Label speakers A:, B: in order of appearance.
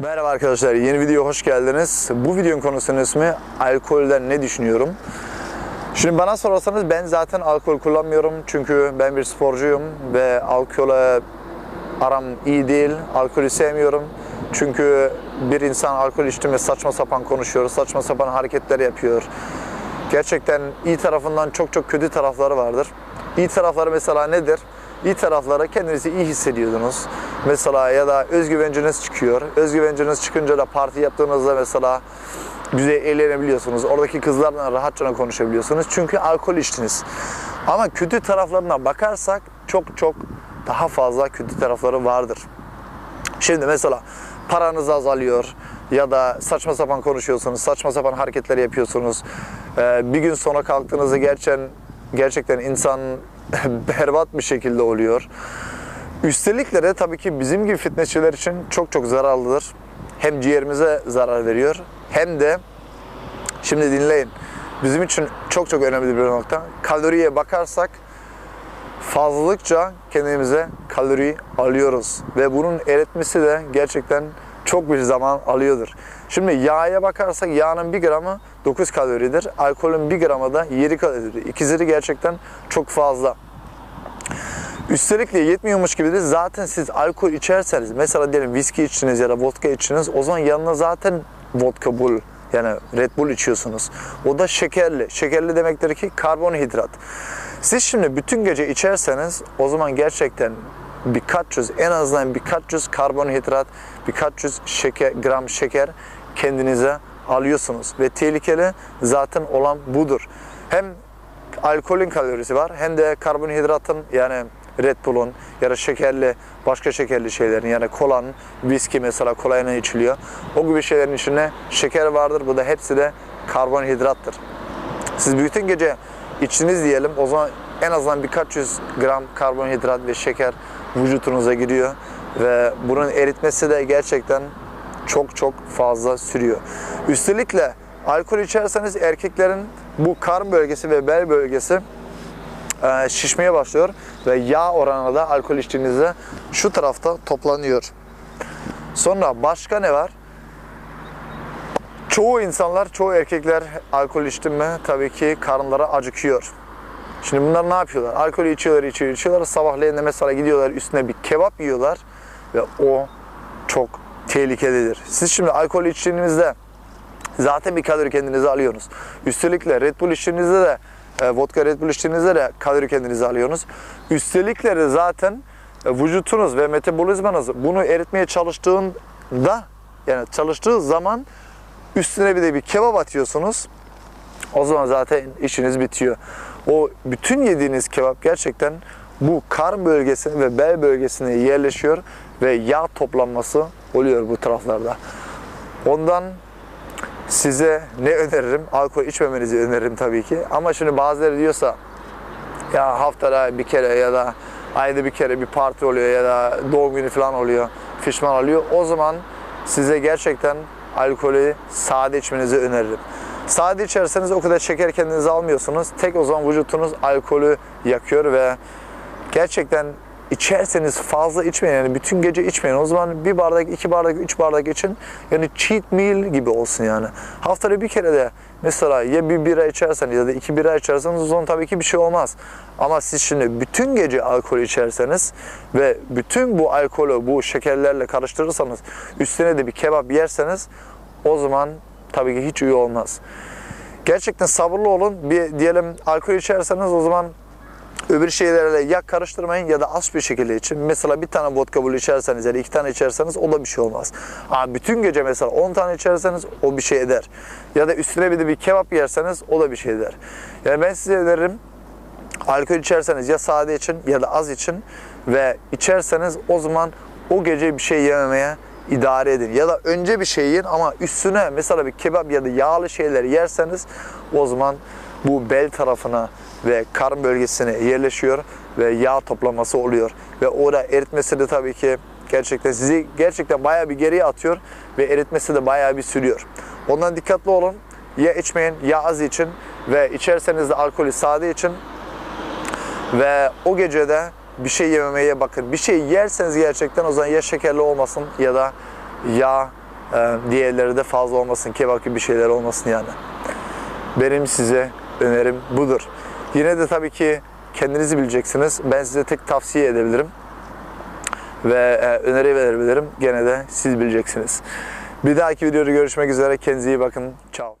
A: Merhaba arkadaşlar, yeni video hoş geldiniz. Bu videonun konusunun ismi alkolden ne düşünüyorum? Şimdi bana sorarsanız ben zaten alkol kullanmıyorum çünkü ben bir sporcuyum ve alkole aram iyi değil, alkolü sevmiyorum. Çünkü bir insan alkol içtiğinde saçma sapan konuşuyor, saçma sapan hareketler yapıyor. Gerçekten iyi tarafından çok çok kötü tarafları vardır. İyi tarafları mesela nedir? İyi tarafları kendinizi iyi hissediyordunuz. Mesela ya da özgüvenciniz çıkıyor. Özgüvenciniz çıkınca da parti yaptığınızda mesela güzel eğlenebiliyorsunuz. Oradaki kızlarla rahatça konuşabiliyorsunuz. Çünkü alkol içtiniz. Ama kötü taraflarına bakarsak çok çok daha fazla kötü tarafları vardır. Şimdi mesela paranız azalıyor ya da saçma sapan konuşuyorsunuz, saçma sapan hareketler yapıyorsunuz. Ee, bir gün sonra kalktığınızda gerçekten gerçekten insan berbat bir şekilde oluyor. Üstelik de tabii ki bizim gibi fitnessçiler için çok çok zararlıdır. Hem ciğerimize zarar veriyor hem de şimdi dinleyin. Bizim için çok çok önemli bir nokta. Kaloriye bakarsak fazlalıkça kendimize kalori alıyoruz ve bunun eritmesi de gerçekten çok bir zaman alıyordur. Şimdi yağa bakarsak yağın 1 gramı 9 kaloridir. Alkolün 1 gramı da 7 kaloridir. İkizleri gerçekten çok fazla. Üstelik de yetmiyormuş gibi de zaten siz alkol içerseniz mesela diyelim viski içtiniz ya da vodka içtiniz o zaman yanına zaten vodka bull yani Red Bull içiyorsunuz. O da şekerli. Şekerli demektir ki karbonhidrat. Siz şimdi bütün gece içerseniz o zaman gerçekten birkaç yüz en azından birkaç yüz karbonhidrat, birkaç yüz şeker, gram şeker kendinize alıyorsunuz. Ve tehlikeli zaten olan budur. Hem alkolün kalorisi var hem de karbonhidratın yani Red Bull'un ya da şekerli başka şekerli şeylerin yani kolanın, viski mesela kolayla içiliyor. O gibi şeylerin içinde şeker vardır. Bu da hepsi de karbonhidrattır. Siz bütün gece içtiniz diyelim o zaman en azından birkaç yüz gram karbonhidrat ve şeker vücutunuza giriyor ve bunun eritmesi de gerçekten çok çok fazla sürüyor. Üstelik de alkol içerseniz erkeklerin bu karın bölgesi ve bel bölgesi e, şişmeye başlıyor ve yağ oranı da alkol içtiğinizde şu tarafta toplanıyor. Sonra başka ne var? Çoğu insanlar, çoğu erkekler alkol içti mi tabii ki karınları acıkıyor. Şimdi bunlar ne yapıyorlar? Alkolü içiyorlar, içiyorlar, içiyorlar. Sabahleyin de mesela gidiyorlar üstüne bir kebap yiyorlar ve o çok tehlikelidir. Siz şimdi alkol içtiğinizde zaten bir kalori kendinize alıyorsunuz. Üstelik de Red Bull içtiğinizde de e, vodka Red Bull içtiğinizde de kalori kendinize alıyorsunuz. Üstelik de zaten e, vücutunuz ve metabolizmanız bunu eritmeye çalıştığında yani çalıştığı zaman üstüne bir de bir kebap atıyorsunuz. O zaman zaten işiniz bitiyor. O bütün yediğiniz kebap gerçekten bu karın bölgesine ve bel bölgesine yerleşiyor ve yağ toplanması oluyor bu taraflarda. Ondan size ne öneririm? Alkol içmemenizi öneririm tabii ki. Ama şimdi bazıları diyorsa ya haftada bir kere ya da ayda bir kere bir parti oluyor ya da doğum günü falan oluyor, fişman oluyor. O zaman size gerçekten alkolü sade içmenizi öneririm. Sade içerseniz o kadar şeker kendinize almıyorsunuz. Tek o zaman vücutunuz alkolü yakıyor ve gerçekten içerseniz fazla içmeyin. Yani bütün gece içmeyin. O zaman bir bardak, iki bardak, üç bardak için yani cheat meal gibi olsun yani. Haftada bir kere de mesela ya bir bira içerseniz ya da iki bira içerseniz o zaman tabii ki bir şey olmaz. Ama siz şimdi bütün gece alkol içerseniz ve bütün bu alkolü bu şekerlerle karıştırırsanız üstüne de bir kebap yerseniz o zaman tabii ki hiç iyi olmaz. Gerçekten sabırlı olun. Bir diyelim alkol içerseniz o zaman öbür şeylerle ya karıştırmayın ya da az bir şekilde için. Mesela bir tane vodka bulu içerseniz ya da iki tane içerseniz o da bir şey olmaz. Ama bütün gece mesela 10 tane içerseniz o bir şey eder. Ya da üstüne bir de bir kebap yerseniz o da bir şey eder. Yani ben size öneririm alkol içerseniz ya sade için ya da az için ve içerseniz o zaman o gece bir şey yememeye idare edin. Ya da önce bir şey yiyin ama üstüne mesela bir kebap ya da yağlı şeyler yerseniz o zaman bu bel tarafına ve karın bölgesine yerleşiyor ve yağ toplaması oluyor. Ve orada eritmesi de tabii ki gerçekten sizi gerçekten bayağı bir geriye atıyor ve eritmesi de bayağı bir sürüyor. Ondan dikkatli olun. Ya içmeyin ya az için ve içerseniz de alkolü sade için ve o gecede bir şey yememeye bakın. Bir şey yerseniz gerçekten o zaman ya şekerli olmasın ya da yağ Ee, diğerleri de fazla olmasın, kebap gibi bir şeyler olmasın yani. Benim size önerim budur. Yine de tabii ki kendinizi bileceksiniz. Ben size tek tavsiye edebilirim ve e, öneri verebilirim. Gene de siz bileceksiniz. Bir dahaki videoda görüşmek üzere. Kendinize iyi bakın. Ciao.